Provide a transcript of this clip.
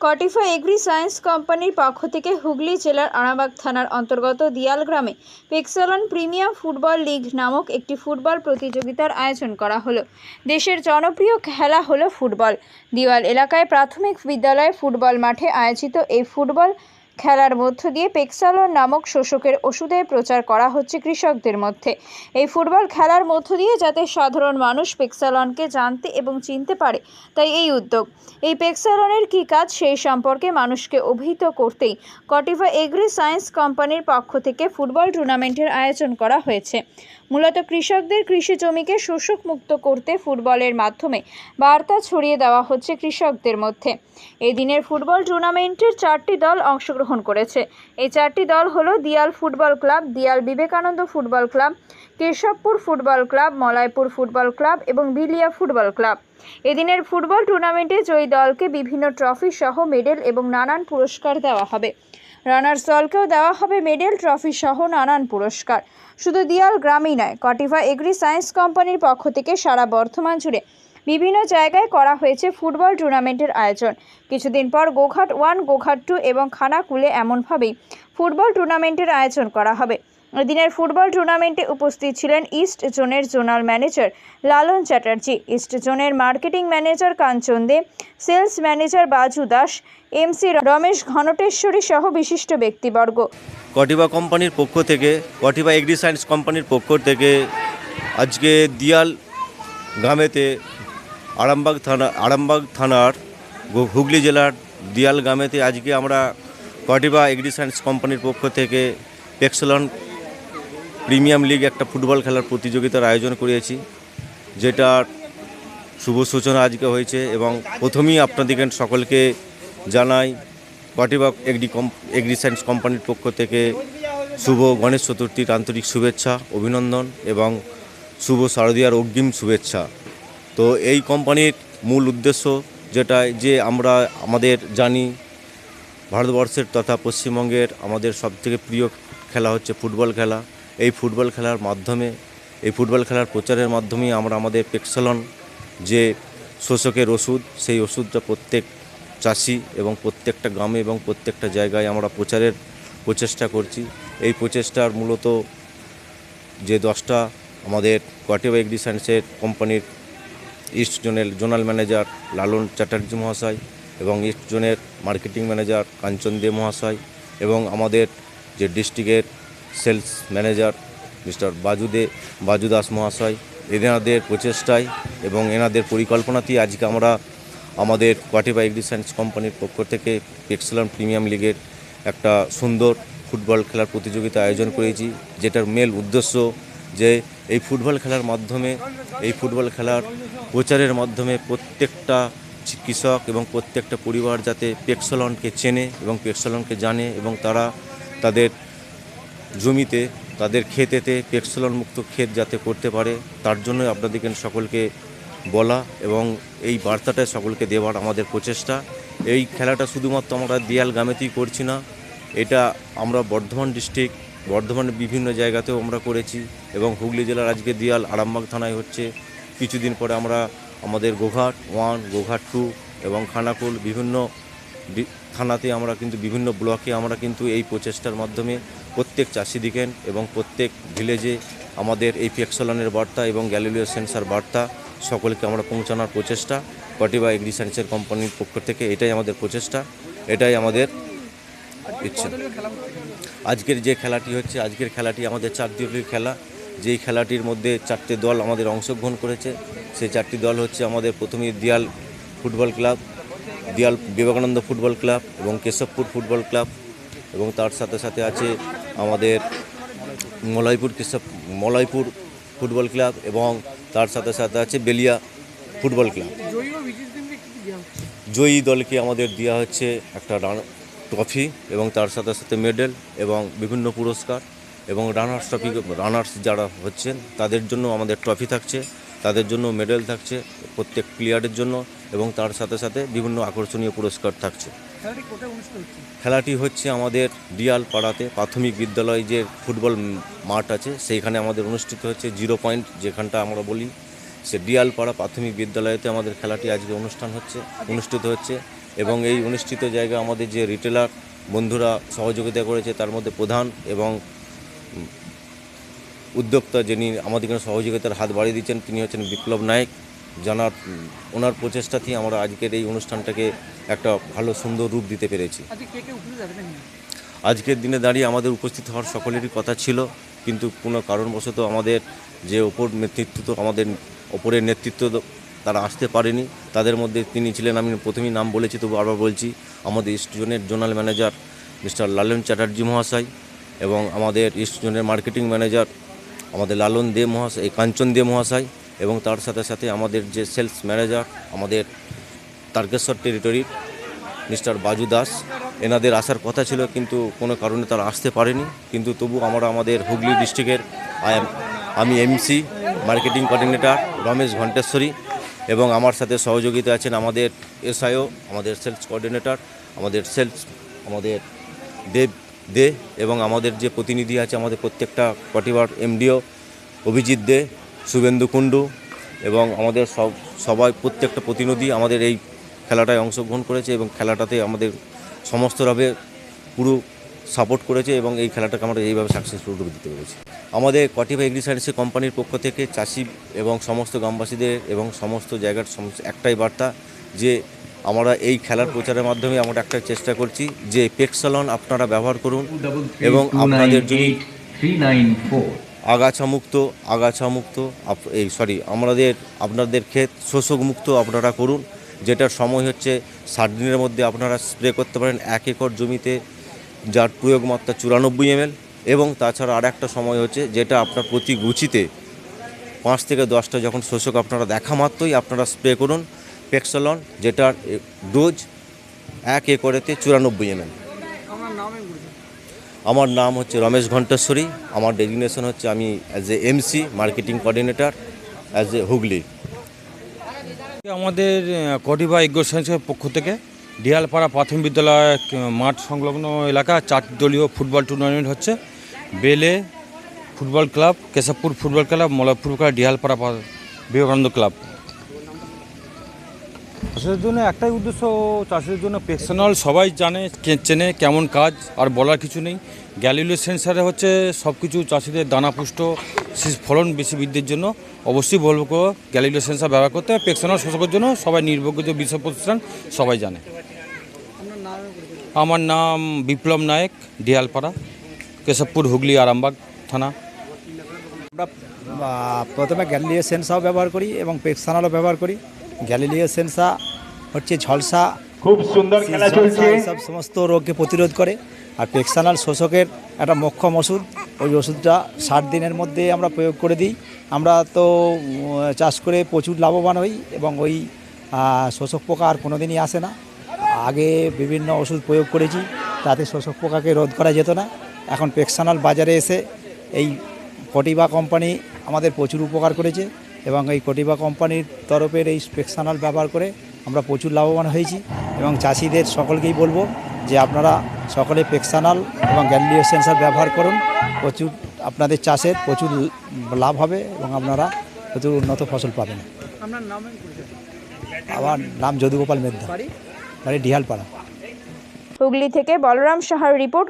কটিফা agri science কোম্পানির পক্ষ থেকে হুগলি জেলার আনাবাগ থানার অন্তর্গত দিয়াল গ্রামে পেক্সালন প্রিমিয়াম ফুটবল লিগ নামক একটি ফুটবল প্রতিযোগিতার আয়োজন করা হলো। দেশের জনপ্রিয় খেলা হলো ফুটবল। দিওয়াল এলাকায় প্রাথমিক বিদ্যালয়ে ফুটবল মাঠে আয়োজিত এই ফুটবল খেলার মধ্য দিয়ে পেক্সালন নামক শোষকের ওষুধের প্রচার করা হচ্ছে কৃষকদের মধ্যে। এই ফুটবল খেলার মধ্য দিয়ে যাতে সাধারণ মানুষ পেক্সালনকে জানতে এবং চিনতে পারে, তাই এই উদ্যোগ। এই পেক্সালনের কী কাজ সেই সম্পর্কে মানুষকে অভিহিত করতেই কটিফা এগ্রি সায়েন্স কোম্পানির পক্ষ থেকে ফুটবল টুর্নামেন্টের আয়োজন করা হয়েছে। মূলত কৃষকদের কৃষি জমিকে শোষক মুক্ত করতে ফুটবলের মাধ্যমে বার্তা ছড়িয়ে দেওয়া হচ্ছে কৃষকদের মধ্যে। এই দিনের ফুটবল টুর্নামেন্টের চারটি দল অংশগ্রহণ করেছে। এই চারটি দল হলো Diyal football club, Diyal Vivekananda football club, Keshabpur football club Malaypur football club এবং বিলিয়া ফুটবল ক্লাব। এদিনের ফুটবল টুর্নামেন্টে জয়ী দলকে বিভিন্ন ট্রফি সহ মেডেল এবং নানান পুরস্কার দেওয়া হবে। রানার্স দলকেও দেওয়া হবে মেডেল, ট্রফি সহ নানান পুরস্কার। শুধু দিয়াল গ্রামেই নয় কটিফা এগ্রি সায়েন্স কোম্পানির পক্ষ থেকে সারা বর্ধমান জুড়ে বিভিন্ন জায়গায় করা হয়েছে ফুটবল টুর্নামেন্টের আয়োজন। কিছুদিন পর গোঘাট ওয়ান, গোঘাট টু এবং খানাকুলে এমনভাবেই ফুটবল টুর্নামেন্টের আয়োজন করা হবে। দিনের ফুটবল টুর্নামেন্টে উপস্থিত ছিলেন ইস্ট জোনের zonal manager Lalan Chatterjee. East জোনের marketing manager Kanchan Dey, sales manager Baju Das, MC Ramesh ঘনটেশ্বরী সহ বিশিষ্ট ব্যক্তিবর্গ। কটিবা কোম্পানির পক্ষ থেকে, কটিবা এগ্রি সায়েন্স কোম্পানির পক্ষ থেকে আজকে দিয়াল গ্রামেতে আরামবাগ থানা, আরামবাগ থানার হুগলি জেলার দিয়াল গ্রামেতে আজকে আমরা কটিবা এগ্রি সায়েন্স কোম্পানির পক্ষ থেকে পেক্সলন প্রিমিয়াম লিগ একটা ফুটবল খেলার প্রতিযোগিতার আয়োজন করেছি যেটার শুভ সূচনা আজকে হয়েছে এবং প্রথমেই আপনাদেরকে সকলকে জানাই কটিবা এগ্রি কম এগ্রি সায়েন্স কোম্পানির পক্ষ থেকে শুভ গণেশ চতুর্থীর আন্তরিক শুভেচ্ছা, অভিনন্দন এবং শুভ শারদীয়ার অগ্রিম শুভেচ্ছা। তো এই কোম্পানির মূল উদ্দেশ্য যেটা যে আমরা আমাদের জানি ভারতবর্ষের তথা পশ্চিমবঙ্গের আমাদের সবথেকে প্রিয় খেলা হচ্ছে ফুটবল খেলা। এই ফুটবল খেলার মাধ্যমে, এই ফুটবল খেলার প্রচারের মাধ্যমেই আমরা আমাদের পেক্সলন যে শোষকের ওষুধ, সেই ওষুধটা প্রত্যেক চাষি এবং প্রত্যেকটা গ্রামে এবং প্রত্যেকটা জায়গায় আমরা প্রচারের প্রচেষ্টা করছি। এই প্রচেষ্টার মূলত যে দশটা আমাদের কোয়াটেবা এগ্রি সায়েন্সের কোম্পানির ইস্ট জোনের জোনাল ম্যানেজার লালন চ্যাটার্জি মহাশয় এবং ইস্ট জোনের মার্কেটিং ম্যানেজার কাঞ্চন দে মহাশয় এবং আমাদের যে ডিস্ট্রিক্টের সেলস ম্যানেজার মিস্টার বাজু দে বাজু দাস মহাশয় এনাদের প্রচেষ্টায় এবং এনাদের পরিকল্পনাতেই আজকে আমরা আমাদের কোয়াটিবা এগ্রি সায়েন্স কোম্পানির পক্ষ থেকে এক্সেলন প্রিমিয়াম লিগের একটা সুন্দর ফুটবল খেলার প্রতিযোগিতা আয়োজন করেছি, যেটার মেল উদ্দেশ্য যে এই ফুটবল খেলার মাধ্যমে, এই ফুটবল খেলার প্রচারের মাধ্যমে প্রত্যেকটা কৃষক এবং প্রত্যেকটা পরিবার যাতে পেক্সলনকে চেনে এবং পেক্সলনকে জানে এবং তারা তাদের জমিতে, তাদের ক্ষেতেতে পেক্সলন মুক্ত ক্ষেত যাতে করতে পারে, তার জন্যই আপনাদেরকে সকলকে বলা এবং এই বার্তাটা সকলকে দেওয়ার আমাদের প্রচেষ্টা। এই খেলাটা শুধুমাত্র আমরা দিয়াল গ্রামেতেই করছি না, এটা আমরা বর্ধমান ডিস্ট্রিক্ট বর্ধমানের বিভিন্ন জায়গাতেও আমরা করেছি এবং হুগলি জেলার আজকে দিয়াল আরামবাগ থানায় হচ্ছে। কিছুদিন পরে আমরা আমাদের গোঘাট ওয়ান, গোঘাট টু এবং খানাকুল বিভিন্ন থানাতে আমরা কিন্তু বিভিন্ন ব্লকে আমরা কিন্তু এই প্রচেষ্টার মাধ্যমে প্রত্যেক চাষিদিকেন এবং প্রত্যেক ভিলেজে আমাদের এই পেক্সলনের বার্তা এবং গ্যালিলিও সেন্সার বার্তা সকলকে আমরা পৌঁছানোর প্রচেষ্টা। কটিবা এগ্রি সায়েন্সের কোম্পানির পক্ষ থেকে এটাই আমাদের প্রচেষ্টা, এটাই আমাদের ইচ্ছা। আজকের যে খেলাটি হচ্ছে আজকের খেলাটি আমাদের চার দলীয় খেলা। যেই খেলাটির মধ্যে চারটে দল আমাদের অংশগ্রহণ করেছে সেই চারটি দল হচ্ছে আমাদের প্রথমে Diyal football club Diyal Vivekananda football club এবং কেশবপুর ফুটবল ক্লাব এবং তার সাথে সাথে আছে আমাদের মলয়পুর কেশব মলয়পুর ফুটবল ক্লাব এবং তার সাথে সাথে আছে বেলিয়া ফুটবল ক্লাব। জয়ী দলকে আমাদের দেওয়া হচ্ছে একটা রান- ট্রফি এবং তার সাথে সাথে মেডেল এবং বিভিন্ন পুরস্কার এবং রানার্স ট্রফি রানার্স যারা হচ্ছেন তাদের জন্য আমাদের ট্রফি থাকছে তাদের জন্য মেডেল থাকছে প্রত্যেক প্লেয়ারের জন্য এবং তার সাথে সাথে বিভিন্ন আকর্ষণীয় পুরস্কার থাকছে। খেলাটি হচ্ছে? আমাদের ডিয়াল পাড়াতে প্রাথমিক বিদ্যালয় যে ফুটবল মাঠ আছে সেইখানে আমাদের অনুষ্ঠিত হচ্ছে জিরো পয়েন্ট যেখানটা আমরা বলি। সে ডিয়াল পাড়া প্রাথমিক বিদ্যালয়তে আমাদের খেলাটি আজকে অনুষ্ঠান হচ্ছে অনুষ্ঠিত হচ্ছে। এবং এই অনুষ্ঠিত জায়গা আমাদের যে রিটেলার বন্ধুরা সহযোগিতা করেছে তার মধ্যে প্রধান এবং উদ্যোক্তা যিনি আমাদের এখানে সহযোগিতার হাত বাড়িয়ে দিচ্ছেন তিনি হচ্ছেন বিপ্লব নায়ক। জানার ওনার প্রচেষ্টাতেই আমরা আজকের এই অনুষ্ঠানটাকে একটা ভালো সুন্দর রূপ দিতে পেরেছি। আজকের দিনে দাঁড়িয়ে আমাদের উপস্থিত হওয়ার সকলেরই কথা ছিল কিন্তু কোনো কারণবশত আমাদের যে ওপর নেতৃত্ব আমাদের ওপরের নেতৃত্ব তারা আসতে পারেনি। তাদের মধ্যে তিনি ছিলেন, আমি প্রথমেই নাম বলেছি, তবু আবার বলছি, আমাদের east zonal manager mister Lalan Chatterjee মহাশয় এবং আমাদের ইস্ট মার্কেটিং ম্যানেজার আমাদের লালন দে মহাশয়, এই কাঞ্চন দে মহাশয় এবং তার সাথে সাথে আমাদের যে সেলস ম্যানেজার আমাদের তারকেশ্বর টেরিটরির মিস্টার বাজু দাস, এনাদের আসার কথা ছিল কিন্তু কোনো কারণে তারা আসতে পারেনি। কিন্তু তবু আমরা আমাদের হুগলি ডিস্ট্রিক্টের আমি MC marketing coordinator Ramesh Ghanteshwari এবং আমার সাথে সহযোগিতা আছেন আমাদের এসআইও, আমাদের সেলস কোঅর্ডিনেটর, আমাদের সেলস, আমাদের দেব দে এবং আমাদের যে প্রতিনিধি আছে আমাদের প্রত্যেকটা কটিবার এমডিও অভিজিৎ দে, শুভেন্দু কুণ্ডু এবং আমাদের সব, সবাই প্রত্যেকটা প্রতিনিধি আমাদের এই খেলাটায় অংশগ্রহণ করেছে এবং খেলাটাতে আমাদের সমস্তভাবে পুরো সাপোর্ট করেছে এবং এই খেলাটাকে আমরা এইভাবে সাকসেসফুল রূপ দিতে পেরেছি। আমাদের কটিভা এগ্রিসাইন্সের কোম্পানির পক্ষ থেকে চাষি এবং সমস্ত গ্রামবাসীদের এবং সমস্ত জায়গার একটাই বার্তা যে আমরা এই খেলার প্রচারের মাধ্যমে আমরা একটা চেষ্টা করছি যে পেক্সালন আপনারা ব্যবহার করুন এবং আপনাদের জমি আগাছামুক্ত আপ- এই সরি আমাদের, আপনাদের ক্ষেত শোষক মুক্ত আপনারা করুন, যেটার সময় হচ্ছে ষাট দিনের মধ্যে আপনারা স্প্রে করতে পারেন, এক একর জমিতে যার প্রয়োগ মাত্রা চুরানব্বই এমএল এবং তাছাড়া আর একটা সময় হচ্ছে যেটা আপনার প্রতি গুচিতে পাঁচ থেকে দশটা যখন শোষক আপনারা দেখা মাত্রই আপনারা স্প্রে করুন পেক্সলন যেটার ডোজ এক একরেতে চুরানব্বই এমএল। আমার নাম আমার নাম হচ্ছে রমেশ ঘণ্টেশ্বরী। আমার ডেজিগনেশন হচ্ছে আমি as a MC marketing coordinator as a Hooghly. আমাদের আহ, কটিবা এগ্রো সায়েন্সের পক্ষ থেকে। ডিয়ালপাড়া প্রাথমিক বিদ্যালয় মাঠ সংলগ্ন এলাকা চার দলীয় ফুটবল টুর্নামেন্ট হচ্ছে। Bele football club Keshabpur football club Malaypur club Dialpara Vivekananda club. চাষের জন্য একটাই উদ্দেশ্য চাষের জন্য পেশনাল সবাই জানে চেনে কেমন কাজ আর বলার কিছু নেই। গ্যালিলো সেন্সারে হচ্ছে সব কিছু চাষিদের দানা পুষ্ট ফলন বেশি বৃদ্ধির জন্য। অবশ্যই বলব গ্যালিলো সেন্সার ব্যবহার করতে হবে। পেশনাল শোষকের জন্য সবাই নির্ভরযোগ্য বিষয় প্রতিষ্ঠান সবাই জানে আপনার নাম আমি বলছি আমার নাম বিপ্লব নায়ক ডিয়ালপাড়া কেশবপুর হুগলি আরামবাগ থানা। আমরা প্রথমে গ্যালিলিও সেন্সাও ব্যবহার করি এবং পেক্সানালও ব্যবহার করি। গ্যালিলিও সেন্সা হচ্ছে ঝলসা খুব সুন্দর খেলা চলছে। সব সমস্ত রোগকে প্রতিরোধ করে। আর পেক্সানাল শোষকের একটা মক্ষম ওষুধ ওই ওষুধটা ষাট দিনের মধ্যে আমরা প্রয়োগ করে দিই। আমরা তো চাষ করে প্রচুর লাভবান হই এবং ওই শোষক পোকা আর কোনো দিনই আসে না। আগে বিভিন্ন ওষুধ প্রয়োগ করেছি তাতে শোষক পোকাকে রোধ করা যেত না। এখন পেক্সানাল বাজারে এসে এই কটিবা কোম্পানি আমাদের প্রচুর উপকার করেছে এবং এই কটিবা কোম্পানির তরফের এই স্পেকশনাল ব্যবহার করে আমরা প্রচুর লাভবান হয়েছি এবং চাষিদের সকলকেই বলব যে আপনারা সকলে পেক্সানাল এবং গ্যালিও সেন্সার ব্যবহার করুন। প্রচুর আপনাদের চাষের প্রচুর লাভ হবে এবং আপনারা প্রচুর উন্নত ফসল পাবেন। আমার নাম যদুগোপাল মেদ্দা। ডিহালপাড়া হুগলি থেকে বলরাম সাহার রিপোর্ট